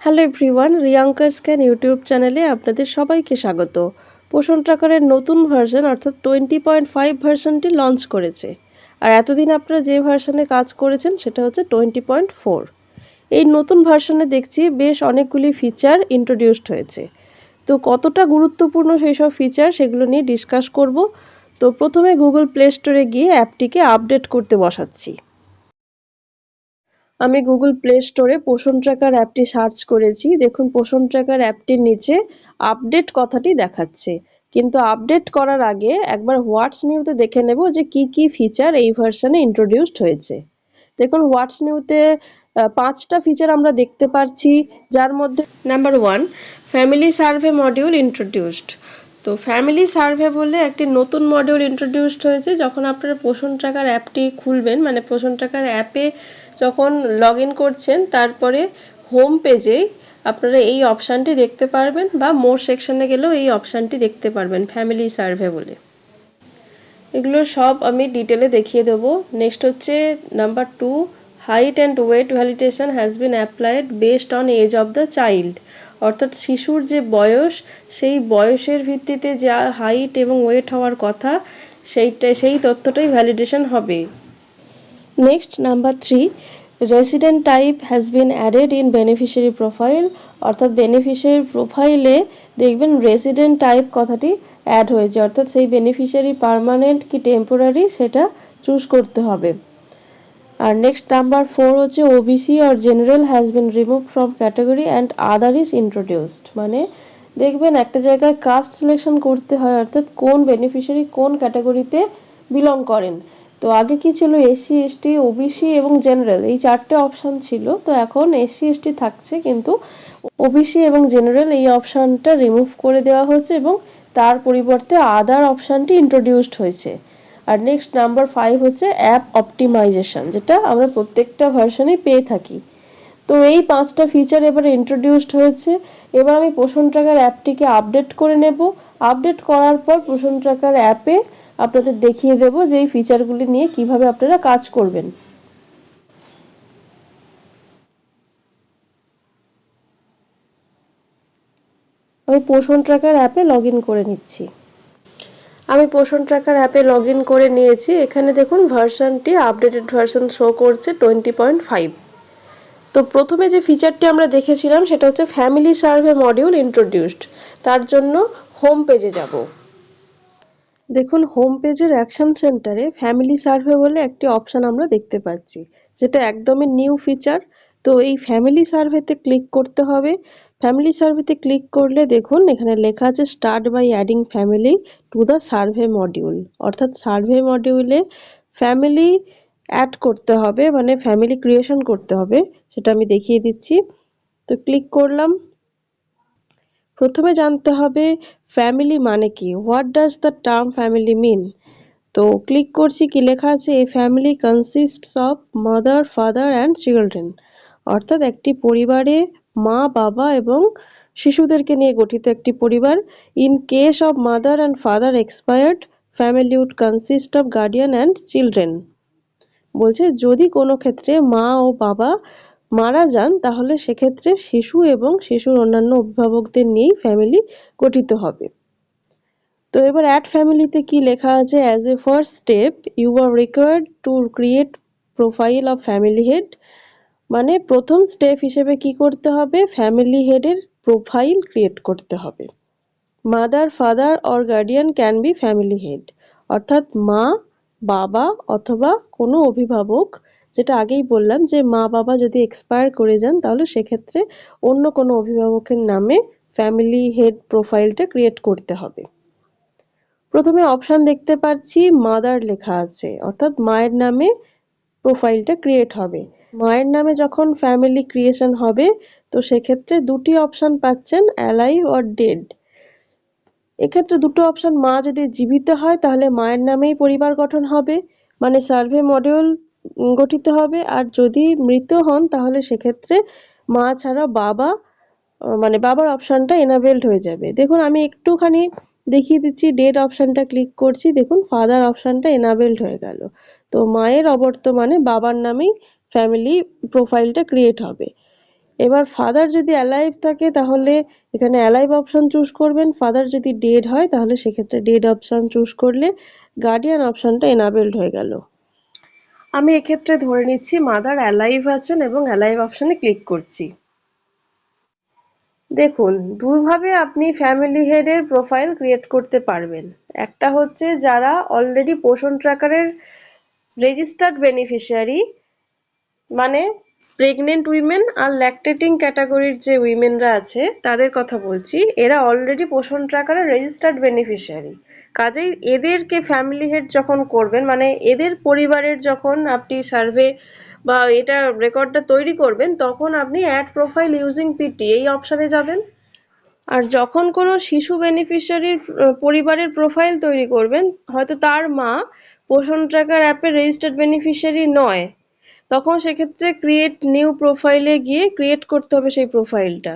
Hello everyone Riyanka scan YouTube চ্যানেলে আপনাদের সবাইকে স্বাগত। পোষণ ট্রাকারের নতুন ভার্সন অর্থাৎ টোয়েন্টি পয়েন্ট ফাইভ ভার্সনটি লঞ্চ করেছে। আর এতদিন আপনারা যে ভার্সনে কাজ করেছেন, সেটা হচ্ছে টোয়েন্টি পয়েন্ট ফোর এই নতুন ভার্সনে দেখছি বেশ অনেকগুলি ফিচার ইন্ট্রোডিউসড হয়েছে। তো কতটা গুরুত্বপূর্ণ সেই সব ফিচার সেগুলো নিয়ে ডিসকাস করব। তো প্রথমে গুগল প্লে স্টোরে গিয়ে অ্যাপটিকে আপডেট করতে বসাচ্ছি। আমি গুগল প্লে স্টোরে পোষণ ট্র্যাকার অ্যাপটি সার্চ করেছি। দেখুন পোষণ ট্র্যাকার অ্যাপটির নিচে আপডেট কথাটি দেখাচ্ছে। কিন্তু আপডেট করার আগে একবার হোয়াটস নিউতে দেখে নেব যে কি কি ফিচার এই ভার্সনে ইন্ট্রোডিউসড হয়েছে। দেখুন হোয়াটস নিউতে পাঁচটা ফিচার আমরা দেখতে পাচ্ছি যার মধ্যে number one family survey module introduced তো ফ্যামিলি সার্ভে বলে একটি নতুন মডিউল ইন্ট্রোডিউসড হয়েছে, যখন আপনারা পোষণ ট্র্যাকার অ্যাপটি খুলবেন মানে পোষণ ট্র্যাকার অ্যাপে যখন লগ ইন করছেন, তারপরে হোম পেজে আপনারা এই অপশানটি দেখতে পারবেন বা মোর সেকশনে গেলেও এই অপশানটি দেখতে পারবেন ফ্যামিলি সার্ভে বলে। এগুলো সব আমি ডিটেলে দেখিয়ে দেবো। নেক্সট হচ্ছে number two height and weight validation has been applied based on age of the child অর্থাৎ শিশুর যে বয়স, সেই বয়সের ভিত্তিতে যা হাইট এবং ওয়েট হওয়ার কথা সেইটা সেই তথ্যটাই ভ্যালিডেশন হবে। Next number three resident type has been added in beneficiary profile অর্থাৎ বেনিফিশিয়ারি প্রোফাইলে দেখবেন রেসিডেন্ট টাইপ কথাটি অ্যাড হয়েছে। অর্থাৎ সেই বেনিফিশিয়ারি পারমানেন্ট কি টেম্পোরারি সেটা চুজ করতে হবে। আর নেক্সট নাম্বার ফোর হচ্ছে OBC R general has been remove from category and other is introduced মানে দেখবেন একটা জায়গায় কাস্ট সিলেকশন করতে হয়। অর্থাৎ কোন বেনিফিশিয়ারি কোন ক্যাটাগরিতে বিলং করেন। তো আগে কি ছিল এসসি এসটি ওবিসি এবং জেনারেল এই চারটে অপশান ছিল, তো এখন এসসি এসটি থাকছে, কিন্তু ওবিসি এবং জেনারেল এই অপশানটা রিমুভ করে দেওয়া হয়েছে এবং তার পরিবর্তে আদার অপশানটি ইন্ট্রোডিউসড হয়েছে। আর নেক্সট নাম্বার ফাইভ হচ্ছে অ্যাপ অপটিমাইজেশন যেটা আমরা প্রত্যেকটা ভার্সনে পেয়ে থাকি। তো এই পাঁচটা ফিচার এবারে ইন্ট্রোডিউসড হয়েছে। এবার আমি পোষণ ট্র্যাকার অ্যাপটিকে আপডেট করে নেব। আপডেট করার পর পোষণ ট্র্যাকার অ্যাপে আপনাদের দেখিয়ে দেব যে এই ফিচারগুলি নিয়ে কীভাবে আপনারা কাজ করবেন। আমি পোষণ ট্র্যাকার অ্যাপে লগ করে নিচ্ছি। আমি পোষণ ট্র্যাকার অ্যাপে লগ করে নিয়েছি। এখানে দেখুন ভার্সানটি আপডেটেড ভার্সন শো করছে টোয়েন্টি পয়েন্ট ফাইভ তো প্রথমে যে ফিচারটি আমরা দেখেছিলাম, সেটা হচ্ছে ফ্যামিলি সার্ভে মডিউল ইন্ট্রোডিউসড তার জন্য হোম পেজে যাব। দেখুন হোম পেজের অ্যাকশন সেন্টারে ফ্যামিলি সার্ভে বলে একটি অপশান আমরা দেখতে পাচ্ছি, যেটা একদমই নিউ ফিচার তো এই ফ্যামিলি সার্ভেতে ক্লিক করতে হবে। ফ্যামিলি সার্ভেতে ক্লিক করলে দেখুন, এখানে লেখা আছে start by adding family to the survey module অর্থাৎ সার্ভে মডিউলে ফ্যামিলি অ্যাড করতে হবে মানে ফ্যামিলি ক্রিয়েশন করতে হবে। সেটা আমি দেখিয়ে দিচ্ছি। তো ক্লিক করলাম। প্রথমে জানতে হবে ফ্যামিলি মানে কি? What does the term family mean তো ক্লিক করছি কি লেখা আছে a family consists of mother father and children অর্থাৎ একটি পরিবারে মা, বাবা এবং শিশুদেরকে নিয়ে গঠিত একটি পরিবার। In case of mother and father expired family would consist of guardian and children বলছে, যদি কোনো ক্ষেত্রে মা ও বাবা মারা যান, তাহলে সেক্ষেত্রে শিশু এবং শিশুর অন্যান্য অভিভাবকদের নিয়েই ফ্যামিলি গঠিত হবে। তো এবার অ্যাড ফ্যামিলিতে কি লেখা আছে? As a first step you are required to create profile of family head মানে প্রথম স্টেপ হিসেবে কি করতে হবে? ফ্যামিলি হেডের প্রোফাইল ক্রিয়েট করতে হবে। Mother father or guardian can be family head অর্থাৎ মা, বাবা অথবা কোনো অভিভাবক যেটা আগেই বললাম যে মা বাবা যদি এক্সপায়ার করে যান, তাহলে সেক্ষেত্রে অন্য কোনো অভিভাবকের নামে ফ্যামিলি হেড প্রোফাইলটা ক্রিয়েট করতে হবে। প্রথমে অপশান দেখতে পাচ্ছি মাদার লেখা আছে, অর্থাৎ মায়ের নামে প্রোফাইলটা ক্রিয়েট হবে। মায়ের নামে যখন ফ্যামিলি ক্রিয়েশন হবে, তো সেক্ষেত্রে দুটি অপশান পাচ্ছেন অ্যালাইভ অর ডেড এক্ষেত্রে দুটো অপশান মা যদি জীবিত হয়, তাহলে মায়ের নামেই পরিবার গঠন হবে। মানে সার্ভে মডিউল গঠিত হবে। আর যদি মৃত হন, তাহলে সেক্ষেত্রে মা ছাড়া বাবা মানে বাবার অপশানটা এনাবেলড হয়ে যাবে। দেখুন, আমি একটুখানি দেখিয়ে দিচ্ছি ডেট অপশানটা ক্লিক করছি। দেখুন ফাদার অপশানটা এনাবেলড হয়ে গেল। তো মায়ের অবর্তমানে বাবার নামেই ফ্যামিলি প্রোফাইলটা ক্রিয়েট হবে। এবার ফাদার যদি অ্যালাইভ থাকে, তাহলে এখানে অ্যালাইভ অপশান চুজ করবেন। ফাদার যদি ডেড হয়, তাহলে সেক্ষেত্রে ডেড অপশান চুজ করলে গার্ডিয়ান অপশানটা এনাবেলড হয়ে গেল। আমি এক্ষেত্রে ধরে নিচ্ছি মাদার অ্যালাইভ আছেন এবং অ্যালাইভ অপশানে ক্লিক করছি। দেখুন, দুভাবে আপনি ফ্যামিলি হেডের প্রোফাইল ক্রিয়েট করতে পারবেন। একটা হচ্ছে যারা অলরেডি পোষণ ট্র্যাকারের রেজিস্টার্ড বেনিফিশিয়ারি মানে প্রেগনেন্ট উইমেন আর ল্যাকটেটিং ক্যাটাগরির যে উইমেনরা আছে, তাদের কথা বলছি, এরা অলরেডি পোষণ ট্র্যাকারের রেজিস্টার্ড বেনিফিশিয়ারি কাজেই এদেরকে ফ্যামিলি হেড যখন করবেন মানে এদের পরিবারের যখন আপনি সার্ভে বা এটা রেকর্ডটা তৈরি করবেন, তখন আপনি অ্যাড প্রোফাইল ইউজিং পিটি এই অপশানে যাবেন। আর যখন কোনো শিশু বেনিফিশিয়ারির পরিবারের প্রোফাইল তৈরি করবেন, হয়তো তার মা পোষণ ট্র্যাকার অ্যাপের রেজিস্টার্ড বেনিফিশিয়ারি নয়, তখন সেক্ষেত্রে ক্রিয়েট নিউ প্রোফাইলে গিয়ে ক্রিয়েট করতে হবে সেই প্রোফাইলটা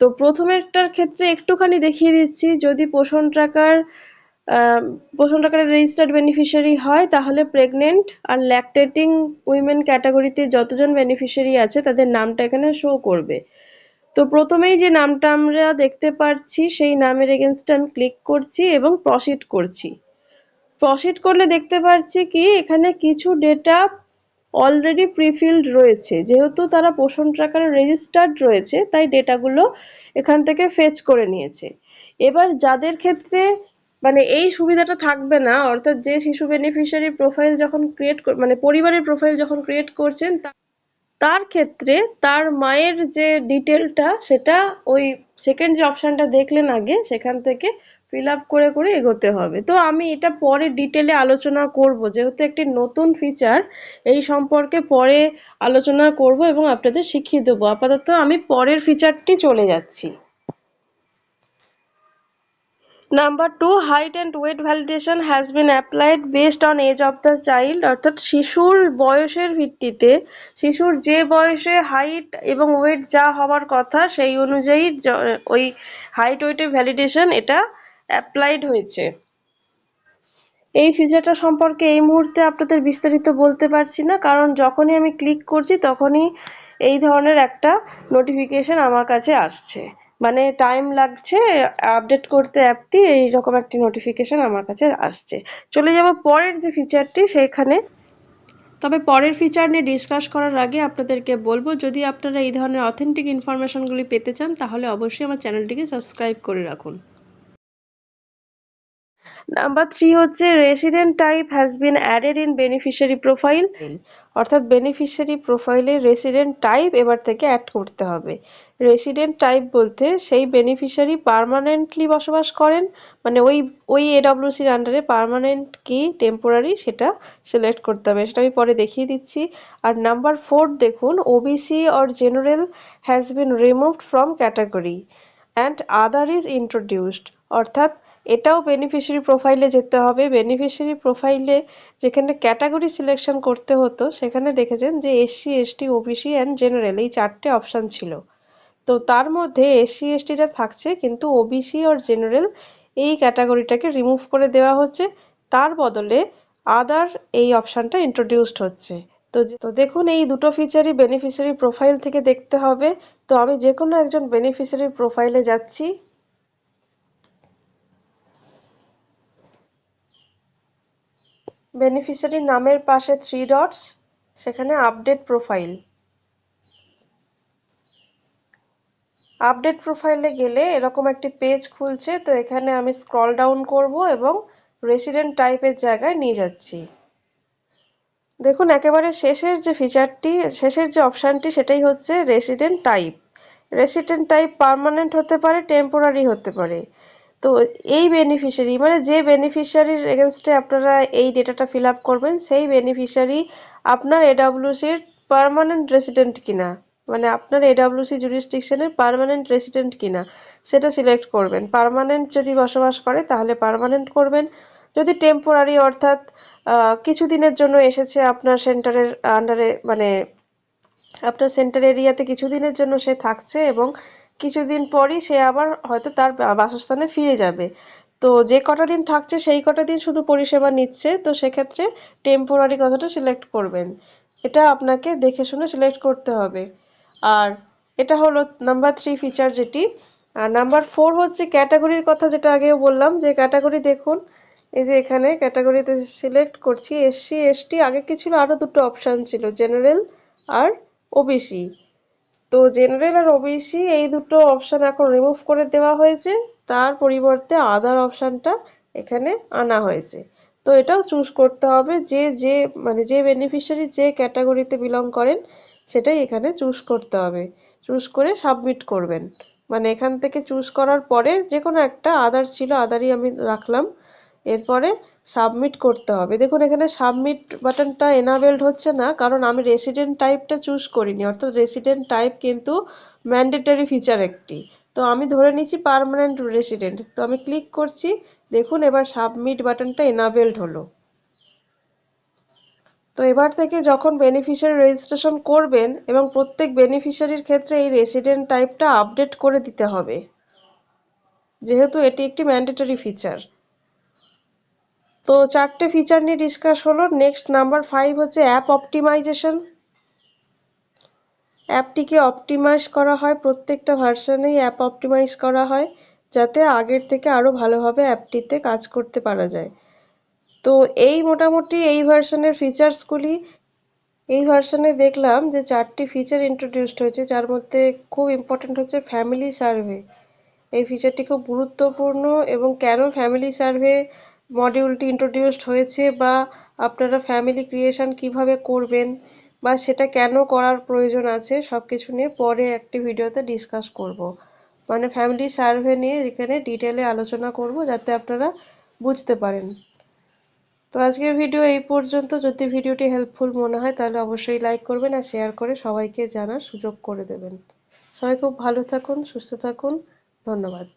তো প্রথমেরটার ক্ষেত্রে একটুখানি দেখিয়ে দিচ্ছি, যদি পোষণ ট্র্যাকার পোষণ ট্র্যাকারের রেজিস্টার্ড বেনিফিশিয়ারি হয়, তাহলে প্রেগনেন্ট আর ল্যাকটেটিং উইমেন ক্যাটাগরিতে যতজন বেনিফিশিয়ারি আছে, তাদের নামটা এখানে শো করবে। তো প্রথমেই যে নামটা আমরা দেখতে পাচ্ছি সেই নামের এগেনস্টে আমি ক্লিক করছি এবং প্রসিড করছি। প্রসিড করলে দেখতে পাচ্ছি কি, এখানে কিছু ডেটা অলরেডি প্রিফিল্ড রয়েছে। যেহেতু তারা পোষণ ট্র্যাকারে রেজিস্টার্ড রয়েছে, তাই ডেটাগুলো এখান থেকে ফেচ করে নিয়েছে। এবার যাদের ক্ষেত্রে মানে এই সুবিধাটা থাকবে না, অর্থাৎ যে শিশু বেনিফিশিয়ারি প্রোফাইল যখন ক্রিয়েট মানে পরিবারের প্রোফাইল যখন ক্রিয়েট করছেন তার ক্ষেত্রে তার মায়ের যে ডিটেলটা সেটা ওই সেকেন্ড যে অপশানটা দেখলেন আগে, সেখান থেকে ফিল আপ করে করে এগোতে হবে। তো আমি এটা পরে ডিটেলে আলোচনা করব, যেহেতু একটি নতুন ফিচার এই সম্পর্কে পরে আলোচনা করব এবং আপনাদের শিখিয়ে দেবো। আপাতত আমি পরের ফিচারটি চলে যাচ্ছি। Number two height and weight validation has been applied based on age of the child অর্থাৎ শিশুর বয়সের ভিত্তিতে, শিশুর যে বয়সে হাইট এবং ওয়েট যা হওয়ার কথা, সেই অনুযায়ী ওই হাইট ওয়েটের ভ্যালিডেশন এটা অ্যাপ্লাইড হয়েছে। এই ফিচারটা সম্পর্কে এই মুহূর্তে আপনাদের বিস্তারিত বলতে পারছি না, কারণ যখনই আমি ক্লিক করছি, তখনই এই ধরনের একটা নোটিফিকেশন আমার কাছে আসছে। মানে টাইম লাগছে আপডেট করতে অ্যাপটি, এইরকম একটি নোটিফিকেশান আমার কাছে আসছে। চলে যাব পরের যে ফিচারটি সেইখানে। তবে পরের ফিচার নিয়ে ডিসকাস করার আগে আপনাদেরকে বলব, যদি আপনারা এই ধরনের অথেন্টিক ইনফরমেশনগুলি পেতে চান, তাহলে অবশ্যই আমার চ্যানেলটিকে সাবস্ক্রাইব করে রাখুন। নাম্বার থ্রি হচ্ছে resident type has been added in beneficiary profile অর্থাৎ বেনিফিশিয়ারি প্রোফাইলে রেসিডেন্ট টাইপ এবার থেকে অ্যাড করতে হবে। রেসিডেন্ট টাইপ বলতে সেই বেনিফিশিয়ারি পারমানেন্টলি বসবাস করেন মানে ওই ওই এডব্লিউসির আন্ডারে পারমানেন্ট কি টেম্পোরারি সেটা সিলেক্ট করতে হবে। সেটা আমি পরে দেখিয়ে দিচ্ছি। আর নাম্বার ফোর দেখুন OBC or general has been removed from category and other is introduced অর্থাৎ এটাও বেনিফিশিয়ারি প্রোফাইলে যেতে হবে। বেনিফিশিয়ারি প্রোফাইলে যেখানে ক্যাটাগরি সিলেকশন করতে হতো, সেখানে দেখেছেন যে SC ST OBC and general এই চারটে অপশান ছিল। তো তার মধ্যে এসসি এসটিটা থাকছে, কিন্তু ওবিসি আর জেনারেল এই ক্যাটাগরিটাকে রিমুভ করে দেওয়া হচ্ছে। তার বদলে আদার এই অপশানটা ইন্ট্রোডিউসড হচ্ছে। তো তো দেখুন, এই দুটো ফিচারই বেনিফিশিয়ারি প্রোফাইল থেকে দেখতে হবে। তো আমি যে কোনো একজন বেনিফিশিয়ারি প্রোফাইলে যাচ্ছি। বেনিফিশিয়ারি নামের পাশে থ্রি ডটস সেখানে আপডেট প্রোফাইল আপডেট প্রোফাইলে গেলে এরকম একটি পেজ খুলছে, তো এখানে আমি স্ক্রল ডাউন করব এবং রেসিডেন্ট টাইপের জায়গায় নিয়ে যাচ্ছি। দেখুন, একেবারে শেষের যে ফিচারটি শেষের যে অপশানটি সেটাই হচ্ছে resident type resident type permanent হতে পারে টেম্পোরারি হতে পারে। তো এই বেনিফিশিয়ারি মানে যে বেনিফিশিয়ারির এগেনস্টে আপনারা এই ডেটাটা ফিল আপ করবেন, সেই বেনিফিশিয়ারি আপনার এডাব্লিউসির পারমানেন্ট রেসিডেন্ট কিনা মানে আপনার এডাব্লিউসি জুরিস্টিকশনের পারমানেন্ট রেসিডেন্ট কিনা, সেটা সিলেক্ট করবেন। পারমানেন্ট যদি বসবাস করে, তাহলে পারমানেন্ট করবেন। যদি টেম্পোরারি অর্থাৎ কিছু দিনের জন্য এসেছে আপনার সেন্টারের আন্ডারে মানে আপনার সেন্টার এরিয়াতে কিছুদিনের জন্য সে থাকছে এবং কিছুদিন পরই সে আবার হয়তো তার বাসস্থানে ফিরে যাবে। তো যে কটা দিন থাকছে সেই কটা দিন শুধু পরিষেবা নিচ্ছে, তো সেক্ষেত্রে টেম্পোরারি কথাটা সিলেক্ট করবেন। এটা আপনাকে দেখে শুনে সিলেক্ট করতে হবে। আর এটা হলো নাম্বার থ্রি ফিচার যেটি। আর নাম্বার ফোর হচ্ছে ক্যাটাগরির কথা যেটা আগেও বললাম, যে ক্যাটাগরি দেখুন এই যে এখানে ক্যাটাগরিতে সিলেক্ট করছি এসসি এসটি আগে কি ছিল? আরও দুটো অপশান ছিল জেনারেল আর ওবিসি তো জেনারেল আর ওবিসি এই দুটো অপশান এখন রিমুভ করে দেওয়া হয়েছে। তার পরিবর্তে আদার অপশানটা এখানে আনা হয়েছে। তো এটাও চুজ করতে হবে, যে যে মানে যে বেনিফিশিয়ারি যে ক্যাটাগরিতে বিলং করেন, সেটাই এখানে চুজ করতে হবে। চুজ করে সাবমিট করবেন। মানে এখান থেকে চুজ করার পরে যে কোনো একটা আদার ছিল আদারই আমি রাখলাম। এরপরে সাবমিট করতে হবে। দেখুন, এখানে সাবমিট বাটনটা এনাবেলড হচ্ছে না, কারণ আমি রেসিডেন্ট টাইপটা চুজ করিনি। অর্থাৎ রেসিডেন্ট টাইপ কিন্তু ম্যান্ডেটারি ফিচার একটি। তো আমি ধরে নিচ্ছি পারমানেন্ট রেসিডেন্ট তো আমি ক্লিক করছি, দেখুন, এবার সাবমিট বাটনটা এনাবেলড হলো। তো এবার থেকে যখন বেনিফিশিয়ারি রেজিস্ট্রেশন করবেন এবং প্রত্যেক বেনিফিশিয়ারির ক্ষেত্রে এই রেসিডেন্ট টাইপটা আপডেট করে দিতে হবে। যেহেতু এটি একটি ম্যান্ডেটরি ফিচার তো চারটে ফিচার নিয়ে ডিসকাস হলো। নেক্সট নাম্বার ফাইভ হচ্ছে অ্যাপ অপটিমাইজেশন অ্যাপটিকে অপটিমাইজ করা হয়, প্রত্যেকটা ভার্সানেই অ্যাপ অপটিমাইজ করা হয়, যাতে আগের থেকে আরও ভালোভাবে অ্যাপটিতে কাজ করতে পারা যায়। তো এই মোটামুটি এই ভার্সনের ফিচার্সগুলি এই ভার্সনে দেখলাম যে চারটি ফিচার ইন্ট্রোডিউসড হয়েছে, যার মধ্যে খুব ইম্পর্ট্যান্ট হচ্ছে ফ্যামিলি সার্ভে এই ফিচারটি খুব গুরুত্বপূর্ণ এবং কেন ফ্যামিলি সার্ভে মডিউলটি ইন্ট্রোডিউসড হয়েছে বা আপনারা ফ্যামিলি ক্রিয়েশন কীভাবে করবেন বা সেটা কেন করার প্রয়োজন আছে সব কিছু নিয়ে পরে একটি ভিডিওতে ডিসকাস করব। মানে ফ্যামিলি সার্ভে নিয়ে এখানে ডিটেলে আলোচনা করব যাতে আপনারা বুঝতে পারেন। তো আজকের ভিডিও এই পর্যন্ত। যদি ভিডিওটি হেল্পফুল মনে হয়, তাহলে অবশ্যই লাইক করবেন আর শেয়ার করে সবাইকে জানার সুযোগ করে দেবেন। সবাই খুব ভালো থাকুন, সুস্থ থাকুন। ধন্যবাদ।